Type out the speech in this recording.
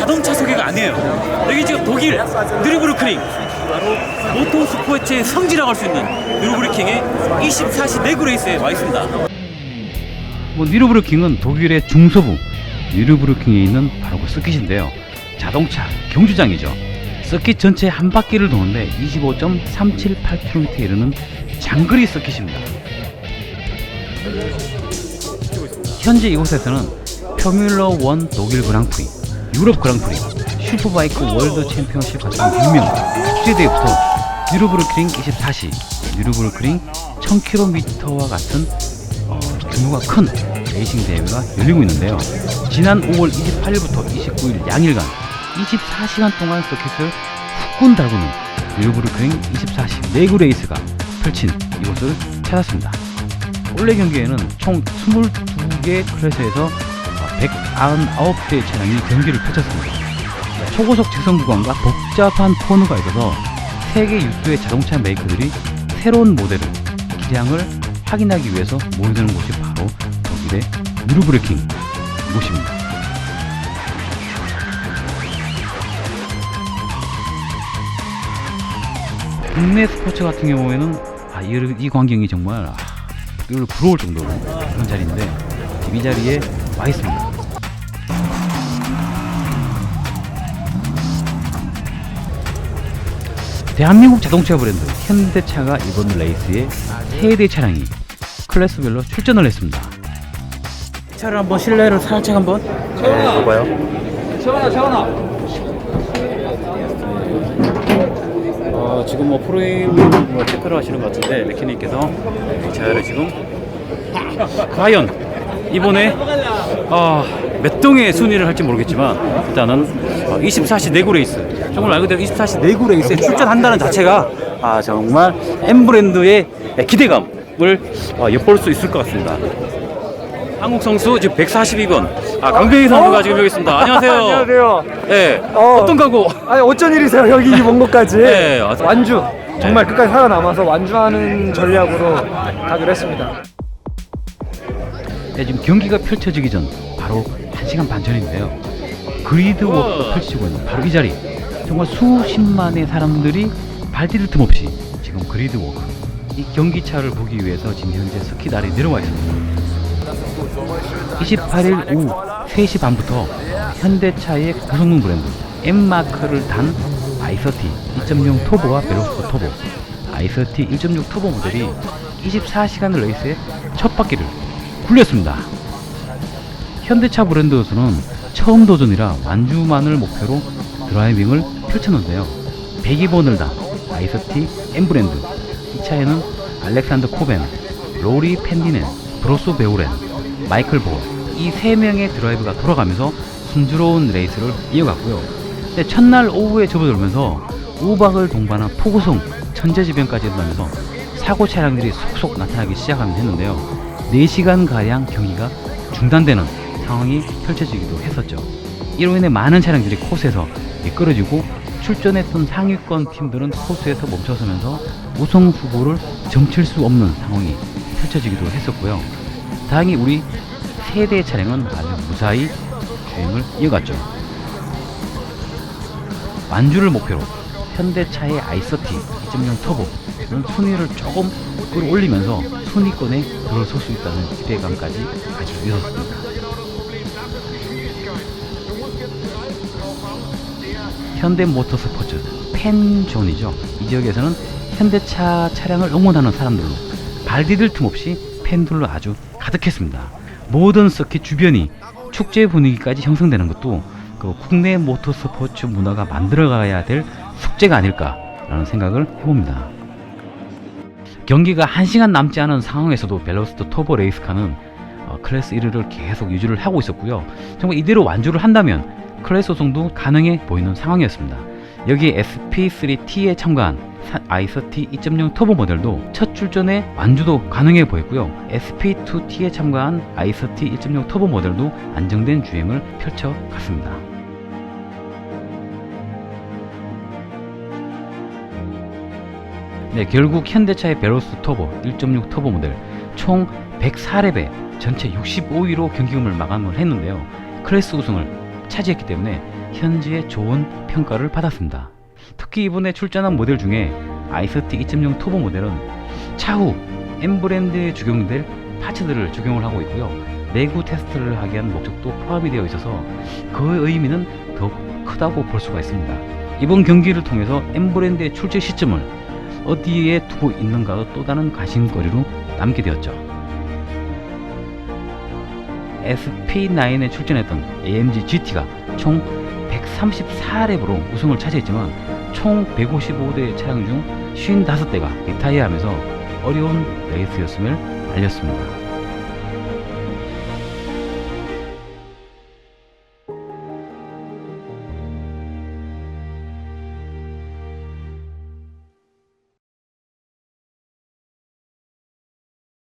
자동차 소개가 아니에요. 여기 지금 독일 느르부르크링 바로 모토스포츠의 성지라고 할 수 있는 느르부르킹의 24시 내구 레이스에 와 있습니다. 뭐 니르부르킹은 독일의 중서부 니르부르킹에 있는 바로 그 서킷인데요. 자동차 경주장이죠. 서킷 전체 한 바퀴를 도는데 25.378km에 이르는 장거리 서킷입니다. 현재 이곳에서는 포뮬러 1 독일 그랑프리, 유럽 그랑프리, 슈퍼바이크 월드 챔피언십 같은 유명 국제대회부터 뉴르부르크링 24시, 뉴르부르크링 1000km와 같은 어, 규모가 큰 레이싱 대회가 열리고 있는데요. 지난 5월 28일부터 29일 양일간 24시간 동안 서킷을 후끈 달구는 뉴르부르크링 24시 내구 레이스가 펼친 이곳을 찾았습니다. 올해 경기에는 총 22개 클래스에서 199대의 차량이 경기를 펼쳤습니다. 초고속 직선 구간과 복잡한 코너가 있어서 세계 6도의 자동차 메이커들이 새로운 모델을 기량을 확인하기 위해서 모이는 곳이 바로 독일의 누르브레킹 곳입니다. 국내 스포츠 같은 경우에는 아, 이, 이 광경이 정말 아, 이걸 부러울 정도로 그런 자리인데 이 자리에 와 있습니다. 대한민국 자동차 브랜드 현대차가 이번 레이스에 세대 차량이 클래스별로 출전을 했습니다. 차를 한번 실내를 살짝 한번 봐봐요. 어, 지금 뭐 프로그램 뭐 체크를 하시는 것 같은데 메케닉께서 이 차를 지금 과연 이번에 아, 몇 동의 순위를 할지 모르겠지만 일단은 어, 24시 내구 레이스 정말 말 그대로 24시 내구 레이스에 출전한다는 자체가 아, 정말 M 브랜드의 기대감을 어, 엿볼 수 있을 것 같습니다. 한국 선수 지금 142번 아, 강병희 선수가 지금 여기 있습니다. 안녕하세요. 안녕하세요. 네, 어. 어떤 각오? 아니 어쩐 일이세요 여기 먼 곳까지? 네, 완주 정말 끝까지 살아남아서 완주하는 전략으로 가기로 했습니다. 네, 지금 경기가 펼쳐지기 전 바로 1시간 반 전인데요. 그리드 워크가 펼쳐지고 있는 바로 이 자리. 정말 수십만의 사람들이 발디딜 틈 없이 지금 그리드 워크 이 경기차를 보기 위해서 지금 현재 스키 아래 내려와 있습니다. 28일 오후 3시 반부터 현대차의 고성능 브랜드 M마크를 단 아이서티 2.0 터보와 벨로스코 터보 아이서티 1.6 터보 모델이 24시간 레이스의 첫 바퀴를 굴렸습니다. 현대차 브랜드에서는 처음 도전이라 완주만을 목표로 드라이빙을 펼쳤는데요. 102번을 단 아이서티 M 브랜드 이 차에는 알렉산더 코벤, 로리 펜디넨, 브로스 베오렌, 마이클 보어 이 세 명의 드라이브가 돌아가면서 순조로운 레이스를 이어갔고요. 근데 첫날 오후에 접어들면서 우박을 동반한 폭우성 천재지변까지 일어나면서 사고 차량들이 속속 나타나기 시작하면 했는데요. 4시간 가량 경기가 중단되는 상황이 펼쳐지기도 했었죠. 이로 인해 많은 차량들이 코스에서 미끄러지고 출전했던 상위권 팀들은 코스에서 멈춰서면서 우승 후보를 점칠 수 없는 상황이 펼쳐지기도 했었고요. 다행히 우리 세대 차량은 아주 무사히 주행을 이어갔죠. 완주를 목표로 현대차의 아이서티 2.0 터보는 순위를 조금 끌어올리면서 순위권에 들어설 수 있다는 기대감까지 가지고 있었습니다. 현대 모터스포츠 팬존이죠. 이 지역에서는 현대차 차량을 응원하는 사람들로 발 디딜 틈 없이 팬들로 아주 가득했습니다. 모든 서킷 주변이 축제 분위기까지 형성되는 것도 그 국내 모터스포츠 문화가 만들어가야 될 숙제가 아닐까라는 생각을 해봅니다. 경기가 1시간 남지 않은 상황에서도 벨로스트 터보 레이스카는 어, 클래스 1위를 계속 유지를 하고 있었고요. 정말 이대로 완주를 한다면 클래스 우승도 가능해 보이는 상황이었습니다. 여기에 SP3T에 참가한 사- 아이서티 2.0 터보 모델도 첫 출전에 완주도 가능해 보였고요. SP2T에 참가한 아이서티 1.0 터보 모델도 안정된 주행을 펼쳐갔습니다. 네, 결국 현대차의 베로스 터보 1.6 터보 모델 총 104렙에 전체 65위로 경기금을 마감을 했는데요. 클래스 우승을 차지했기 때문에 현지의 좋은 평가를 받았습니다. 특히 이번에 출전한 모델 중에 아이서티 2.0 터보 모델은 차후 M 브랜드에 적용될 파츠들을 적용을 하고 있고요. 내구 테스트를 하기 위한 목적도 포함이 되어 있어서 그 의미는 더 크다고 볼 수가 있습니다. 이번 경기를 통해서 M 브랜드의 출제 시점을 어디에 두고 있는가도 또 다른 관심거리로 남게 되었죠. SP9에 출전했던 AMG GT가 총 134랩으로 우승을 차지했지만 총 155대 차량 중 55대가 리타이어하면서 어려운 레이스였음을 알렸습니다.